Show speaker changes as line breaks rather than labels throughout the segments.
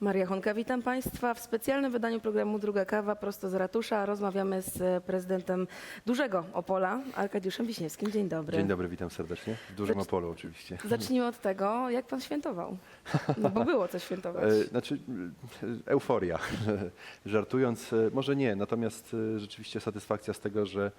Maria Honka, witam Państwa w specjalnym wydaniu programu Druga Kawa prosto z ratusza. Rozmawiamy z prezydentem dużego Opola, Arkadiuszem Wiśniewskim. Dzień dobry.
Dzień dobry, witam serdecznie. W dużym
Zacz-
Opolu oczywiście.
Zacznijmy od tego, jak Pan świętował. No bo było co świętować.
E, Znaczy, e, euforia. Żartując, e, może nie, natomiast rzeczywiście satysfakcja z tego, że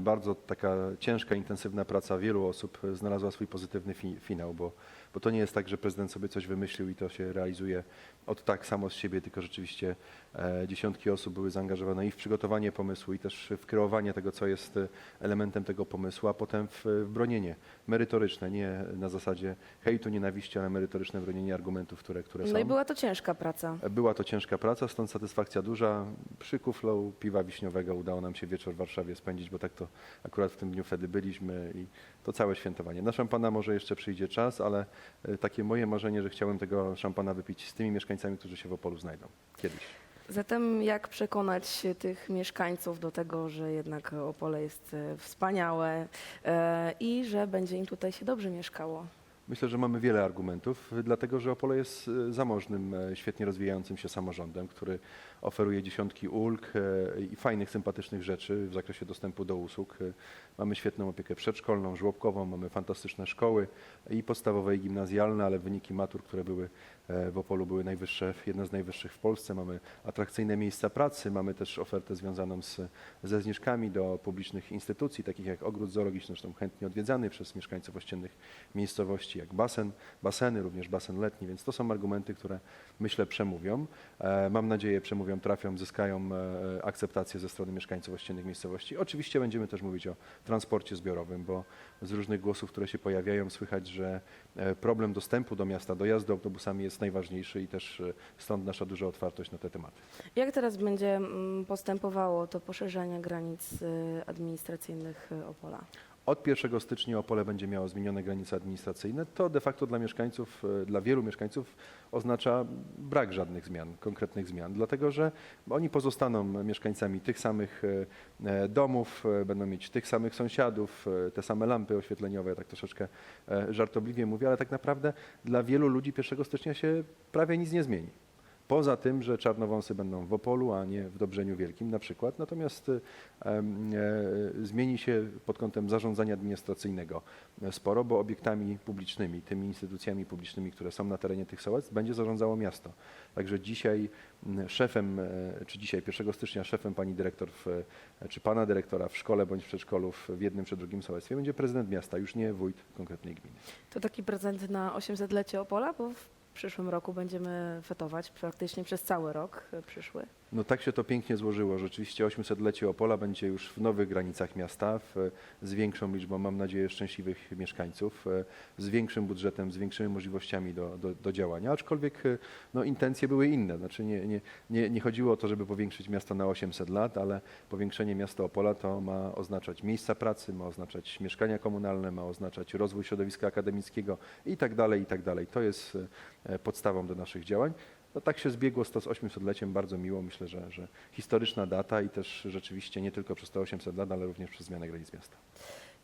bardzo taka ciężka, intensywna praca wielu osób e, znalazła swój pozytywny fi finał, bo, bo to nie jest tak, że prezydent sobie coś wymyślił i to się realizuje od tak samo z siebie, tylko rzeczywiście e, dziesiątki osób były zaangażowane i w przygotowanie pomysłu, i też w kreowanie tego, co jest e, elementem tego pomysłu, a potem w, w bronienie merytoryczne, nie na zasadzie hejtu, nienawiści, ale merytoryczne bronienie argumentów, które, które są.
No i była to ciężka praca.
Była to ciężka praca, stąd satysfakcja duża. Przy kuflą piwa wiśniowego udało nam się wieczór w Warszawie spędzić, bo tak to akurat w tym dniu wtedy byliśmy i to całe świętowanie. Na szampana może jeszcze przyjdzie czas, ale e, takie moje marzenie, że chciałem tego szampana wypić z tymi mieszkańcami, którzy się w Opolu znajdą kiedyś.
Zatem jak przekonać tych mieszkańców do tego, że jednak Opole jest e, wspaniałe e, i że będzie im tutaj się dobrze mieszkało?
Myślę, że mamy wiele argumentów, dlatego że Opole jest zamożnym, świetnie rozwijającym się samorządem, który oferuje dziesiątki ulg e, i fajnych, sympatycznych rzeczy w zakresie dostępu do usług. E, Mamy świetną opiekę przedszkolną, żłobkową, mamy fantastyczne szkoły i podstawowe i gimnazjalne, ale wyniki matur, które były e, w Opolu były najwyższe, jedne z najwyższych w Polsce. Mamy atrakcyjne miejsca pracy, mamy też ofertę związaną z, ze zniżkami do publicznych instytucji, takich jak ogród zoologiczny, zresztą chętnie odwiedzany przez mieszkańców ościennych miejscowości, jak basen, baseny, również basen letni, więc to są argumenty, które myślę przemówią. Mam nadzieję przemówią, trafią, zyskają e, akceptację ze strony mieszkańców ościennych miejscowości. Oczywiście będziemy też mówić o transporcie zbiorowym, bo z różnych głosów, które się pojawiają, słychać, że e, problem dostępu do miasta, dojazdu autobusami jest najważniejszy i też e, stąd nasza duża otwartość na te tematy.
Jak teraz będzie mm, postępowało to poszerzanie granic administracyjnych Opola?
Od 1 stycznia Opole będzie miało zmienione granice administracyjne. To de facto dla mieszkańców, e, dla wielu mieszkańców oznacza brak żadnych zmian, konkretnych zmian, dlatego że oni pozostaną mieszkańcami tych samych e, e, domów, będą mieć tych samych sąsiadów, te same lampy oświetleniowe, tak troszeczkę żartobliwie mówię, ale tak naprawdę dla wielu ludzi 1 stycznia się prawie nic nie zmieni. Poza tym, że czarnowąsy będą w Opolu, a nie w Dobrzeniu Wielkim na przykład. Natomiast e, zmieni się pod kątem zarządzania administracyjnego e, sporo, bo obiektami publicznymi, tymi instytucjami publicznymi, które są na terenie tych sołectw, będzie zarządzało miasto. Także dzisiaj szefem, e, czy dzisiaj 1 stycznia szefem pani dyrektor, w, czy pana dyrektora w szkole bądź w przedszkolu w jednym czy drugim sołectwie będzie prezydent miasta, już nie wójt konkretnej gminy.
To taki prezent na 800-lecie Opola, bo przyszłym roku będziemy fetować praktycznie przez cały rok y, przyszły.
No tak się to pięknie złożyło. Rzeczywiście 800-lecie Opola będzie już w nowych granicach miasta, w, z większą liczbą, mam nadzieję, szczęśliwych mieszkańców, e, z większym budżetem, z większymi możliwościami do, do, do działania, aczkolwiek e, no, intencje były inne. Znaczy nie, nie, nie, nie chodziło o to, żeby powiększyć miasto na 800 lat, ale powiększenie miasta Opola to ma oznaczać miejsca pracy, ma oznaczać mieszkania komunalne, ma oznaczać rozwój środowiska akademickiego i tak dalej, i tak dalej. To jest e, podstawą do naszych działań. No tak się zbiegło z to z 800-leciem, bardzo miło. Myślę, że, że historyczna data i też rzeczywiście nie tylko przez te 800 lat, ale również przez zmianę granic miasta.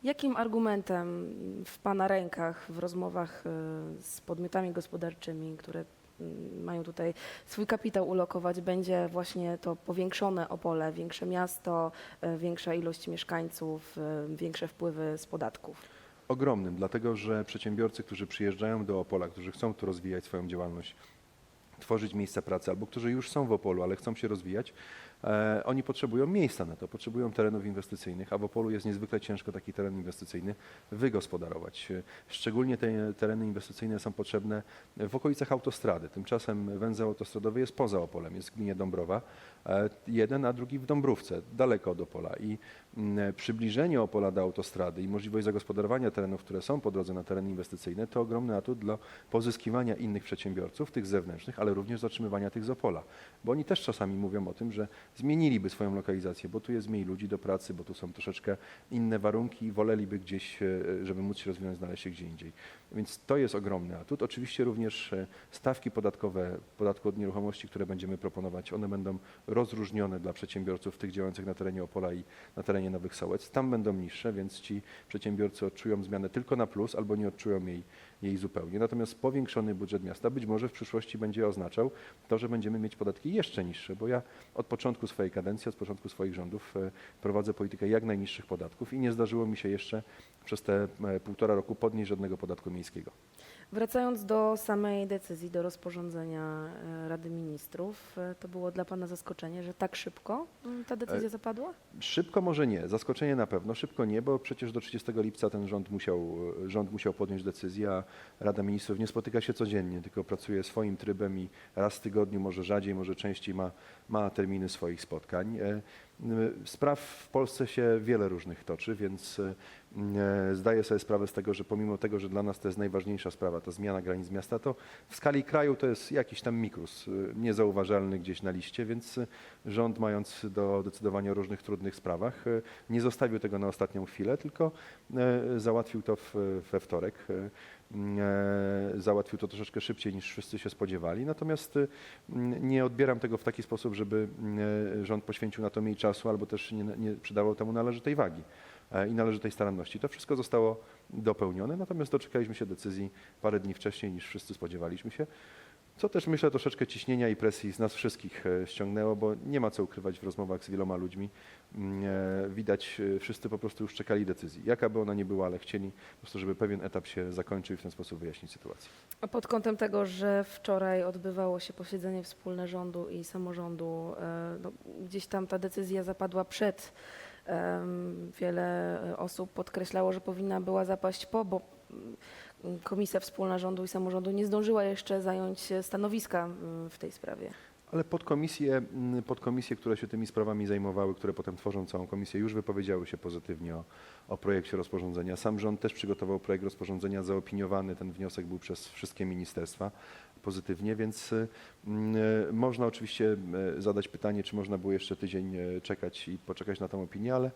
Jakim argumentem w Pana rękach w rozmowach y, z podmiotami gospodarczymi, które mm, mają tutaj swój kapitał ulokować, będzie właśnie to powiększone Opole, większe miasto, y, większa ilość mieszkańców, większe wpływy z podatków?
Ogromnym, dlatego że przedsiębiorcy, którzy przyjeżdżają do Opola, którzy chcą tu rozwijać swoją działalność, tworzyć miejsca pracy, albo którzy już są w Opolu, ale chcą się rozwijać, oni potrzebują miejsca na to, potrzebują terenów inwestycyjnych, a w Opolu jest niezwykle ciężko taki teren inwestycyjny wygospodarować. E, Szczególnie te tereny inwestycyjne są potrzebne w okolicach autostrady. Tymczasem węzeł autostradowy jest poza Opolem, jest w gminie Dąbrowa, e, jeden, a drugi w Dąbrówce, daleko od Opola. I mm, przybliżenie Opola do autostrady i możliwość zagospodarowania terenów, które są po drodze na tereny inwestycyjne, to ogromny atut dla pozyskiwania innych przedsiębiorców, tych zewnętrznych, ale również zatrzymywania tych z Opola. Bo oni też czasami mówią o tym, że zmieniliby swoją lokalizację, bo tu jest mniej ludzi do pracy, bo tu są troszeczkę inne warunki i woleliby gdzieś, e, żeby móc się rozwinąć, znaleźć się gdzie indziej. Więc to jest ogromny atut. Oczywiście również e, stawki podatkowe podatku od nieruchomości, które będziemy proponować, one będą rozróżnione dla przedsiębiorców tych działających na terenie Opola i na terenie Nowych Sołec. Tam będą niższe, więc ci przedsiębiorcy odczują zmianę tylko na plus albo nie odczują jej, jej zupełnie. Natomiast powiększony budżet miasta być może w przyszłości będzie oznaczał to, że będziemy mieć podatki jeszcze niższe, bo ja od początku swojej kadencji, od początku swoich rządów e, prowadzę politykę jak najniższych podatków i nie zdarzyło mi się jeszcze przez te e, półtora roku podnieść żadnego podatku miejskiego.
Wracając do samej decyzji, do rozporządzenia e, Rady Ministrów, e, to było dla Pana zaskoczenie, że tak szybko mm, ta decyzja zapadła?
Szybko może nie, zaskoczenie na pewno, szybko nie, bo przecież do 30 lipca ten rząd musiał, rząd musiał podjąć decyzję, a Rada Ministrów nie spotyka się codziennie, tylko pracuje swoim trybem i raz w tygodniu, może rzadziej, może częściej ma, ma terminy swoich spotkań. M, Spraw w Polsce się wiele różnych toczy, więc e, m, zdaję sobie sprawę z tego, że pomimo tego, że dla nas to jest najważniejsza sprawa, ta zmiana granic miasta, to w skali kraju to jest jakiś tam mikrus, niezauważalny gdzieś na liście, więc rząd mając do decydowania o różnych trudnych sprawach, nie zostawił tego na ostatnią chwilę, tylko załatwił to we wtorek. E, m, e, Załatwił to troszeczkę szybciej niż wszyscy się spodziewali, natomiast e, m, nie odbieram tego w taki sposób, żeby m, e, rząd poświęcił na to mniej czasu albo też nie, nie przydawał temu należytej wagi e, i należytej staranności. To wszystko zostało dopełnione, natomiast doczekaliśmy się decyzji parę dni wcześniej niż wszyscy spodziewaliśmy się. Co też myślę troszeczkę ciśnienia i presji z nas wszystkich e, ściągnęło, bo nie ma co ukrywać w rozmowach z wieloma ludźmi. Mm, e, Widać, e, wszyscy po prostu już czekali decyzji. Jaka by ona nie była, ale chcieli po prostu, żeby pewien etap się zakończył i w ten sposób wyjaśnić sytuację.
A pod kątem tego, że wczoraj odbywało się posiedzenie wspólne rządu i samorządu, no, gdzieś tam ta decyzja zapadła przed. Wiele osób podkreślało, że powinna była zapaść po, bo Komisja Wspólna Rządu i Samorządu nie zdążyła jeszcze zająć stanowiska mm, w tej sprawie.
Ale podkomisje, mm, podkomisje, które się tymi sprawami zajmowały, które potem tworzą całą komisję, już wypowiedziały się pozytywnie o, o projekcie rozporządzenia. Sam rząd też przygotował projekt rozporządzenia, zaopiniowany ten wniosek był przez wszystkie ministerstwa pozytywnie, więc y, mm, y, można oczywiście y, zadać pytanie, czy można było jeszcze tydzień czekać i poczekać na tą opinię, ale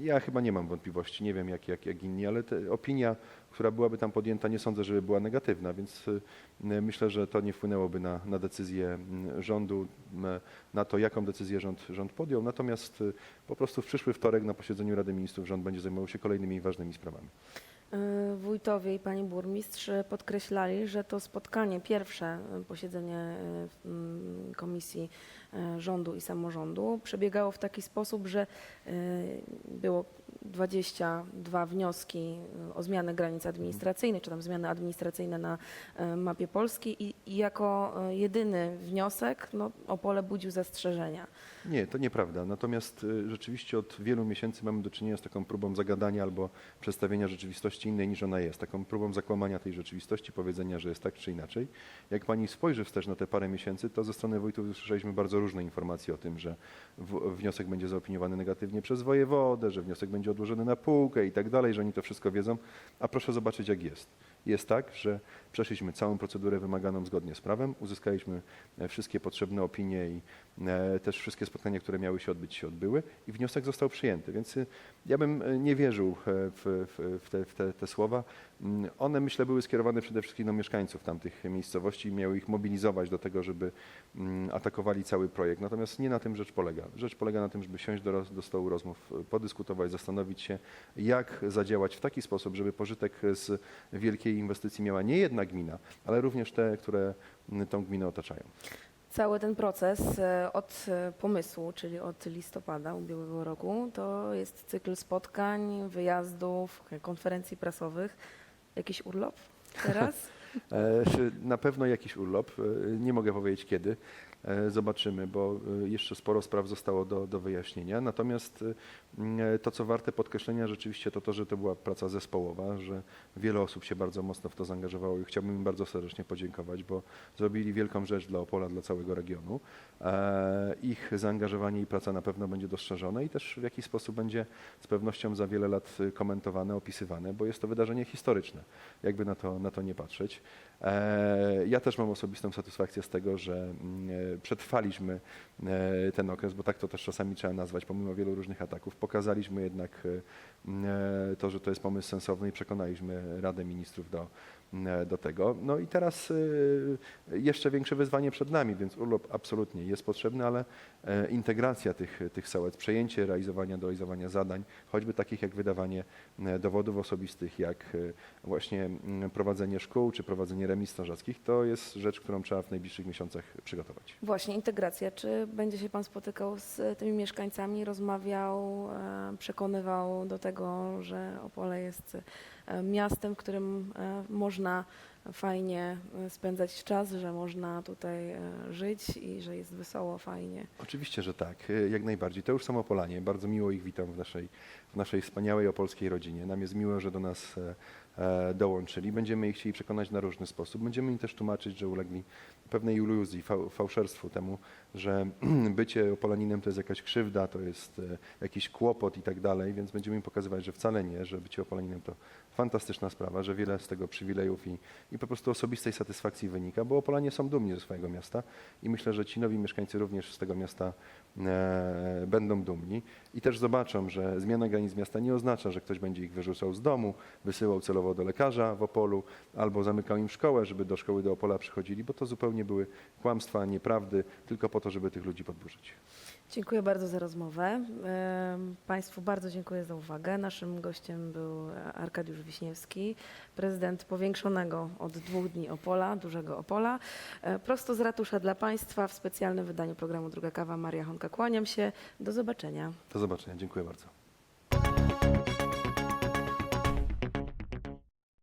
ja chyba nie mam wątpliwości, nie wiem jak, jak, jak inni, ale opinia, która byłaby tam podjęta, nie sądzę, żeby była negatywna, więc y, myślę, że to nie wpłynęłoby na, na decyzję rządu, na to, jaką decyzję rząd, rząd podjął. Natomiast y, po prostu w przyszły wtorek na posiedzeniu Rady Ministrów rząd będzie zajmował się kolejnymi ważnymi sprawami.
Y, Wójtowie i pani burmistrz podkreślali, że to spotkanie, pierwsze posiedzenie mm, Komisji Rządu i Samorządu przebiegało w taki sposób, że było 22 wnioski y, o zmianę granic administracyjnych, czy tam zmiany administracyjne na y, mapie Polski i, i jako y, jedyny wniosek no, Opole budził zastrzeżenia.
Nie, to nieprawda. Natomiast rzeczywiście od wielu miesięcy mamy do czynienia z taką próbą zagadania albo przedstawienia rzeczywistości innej niż ona jest. Taką próbą zakłamania tej rzeczywistości, powiedzenia, że jest tak czy inaczej. Jak pani spojrzy wstecz na te parę miesięcy, to ze strony wójtów usłyszeliśmy bardzo różne informacje o tym, że wniosek będzie zaopiniowany negatywnie przez wojewodę, że wniosek będzie odłożony na półkę i tak dalej, że oni to wszystko wiedzą. A proszę zobaczyć, jak jest. Jest tak, że przeszliśmy całą procedurę wymaganą zgodnie z prawem, uzyskaliśmy e, wszystkie potrzebne opinie i e, też wszystkie spotkania, które miały się odbyć, się odbyły i wniosek został przyjęty. Więc y, ja bym e, nie wierzył e, w, w, te, w te, te słowa. Mm, One, myślę, były skierowane przede wszystkim do mieszkańców tamtych miejscowości i miały ich mobilizować do tego, żeby mm, atakowali cały projekt. Natomiast nie na tym rzecz polega. Rzecz polega na tym, żeby siąść do, do stołu rozmów, e, podyskutować, zastanowić się, jak zadziałać w taki sposób, żeby pożytek z wielkiej inwestycji miała nie jedna gmina, ale również te, które tą gminę otaczają.
Cały ten proces e, od pomysłu, czyli od listopada ubiegłego roku, to jest cykl spotkań, wyjazdów, konferencji prasowych. Jakiś urlop teraz?
E, Na pewno jakiś urlop, e, nie mogę powiedzieć kiedy, zobaczymy, bo e, jeszcze sporo spraw zostało do, do wyjaśnienia. Natomiast e, to, co warte podkreślenia rzeczywiście, to to, że to była praca zespołowa, że wiele osób się bardzo mocno w to zaangażowało i chciałbym im bardzo serdecznie podziękować, bo zrobili wielką rzecz dla Opola, dla całego regionu. E, Ich zaangażowanie i praca na pewno będzie dostrzeżone i też w jakiś sposób będzie z pewnością za wiele lat komentowane, opisywane, bo jest to wydarzenie historyczne, jakby na to, na to nie patrzeć. E, Ja też mam osobistą satysfakcję z tego, że mm, e, przetrwaliśmy e, ten okres, bo tak to też czasami trzeba nazwać, pomimo wielu różnych ataków. Pokazaliśmy jednak mm, to, że to jest pomysł sensowny i przekonaliśmy Radę Ministrów do, do tego. No i teraz e, jeszcze większe wyzwanie przed nami, więc urlop absolutnie jest potrzebny, ale e, integracja tych, tych sołec, przejęcie realizowania realizowania zadań, choćby takich jak wydawanie e, dowodów osobistych, jak e, właśnie mm, prowadzenie szkół czy prowadzenie remis strażackich, to jest rzecz, którą trzeba w najbliższych miesiącach przygotować.
Właśnie, integracja. Czy będzie się Pan spotykał z tymi mieszkańcami, rozmawiał, e, przekonywał do tego, że Opole jest e, miastem, w którym e, można fajnie e, spędzać czas, że można tutaj e, żyć i że jest wesoło, fajnie?
Oczywiście, że tak, e, jak najbardziej. To już są Opolanie. Bardzo miło ich witam w naszej, w naszej wspaniałej opolskiej rodzinie. Nam jest miło, że do nas e, e, dołączyli. Będziemy ich chcieli przekonać na różny sposób. Będziemy im też tłumaczyć, że ulegli pewnej iluzji, fał, fałszerstwu temu, że bycie Opolaninem to jest jakaś krzywda, to jest e, jakiś kłopot i tak dalej, więc będziemy im pokazywać, że wcale nie, że bycie Opolaninem to fantastyczna sprawa, że wiele z tego przywilejów i, i po prostu osobistej satysfakcji wynika, bo Opolanie są dumni ze swojego miasta i myślę, że ci nowi mieszkańcy również z tego miasta e, będą dumni i też zobaczą, że zmiana granic miasta nie oznacza, że ktoś będzie ich wyrzucał z domu, wysyłał celowo do lekarza w Opolu albo zamykał im szkołę, żeby do szkoły do Opola przychodzili, bo to zupełnie były kłamstwa, nieprawdy, tylko po to, żeby tych ludzi podburzyć.
Dziękuję bardzo za rozmowę. Państwu bardzo dziękuję za uwagę. Naszym gościem był Arkadiusz Wiśniewski, prezydent powiększonego od dwóch dni Opola, dużego Opola. E, Prosto z ratusza dla Państwa w specjalnym wydaniu programu Druga Kawa. Maria Honka, kłaniam się. Do zobaczenia.
Do zobaczenia, dziękuję bardzo.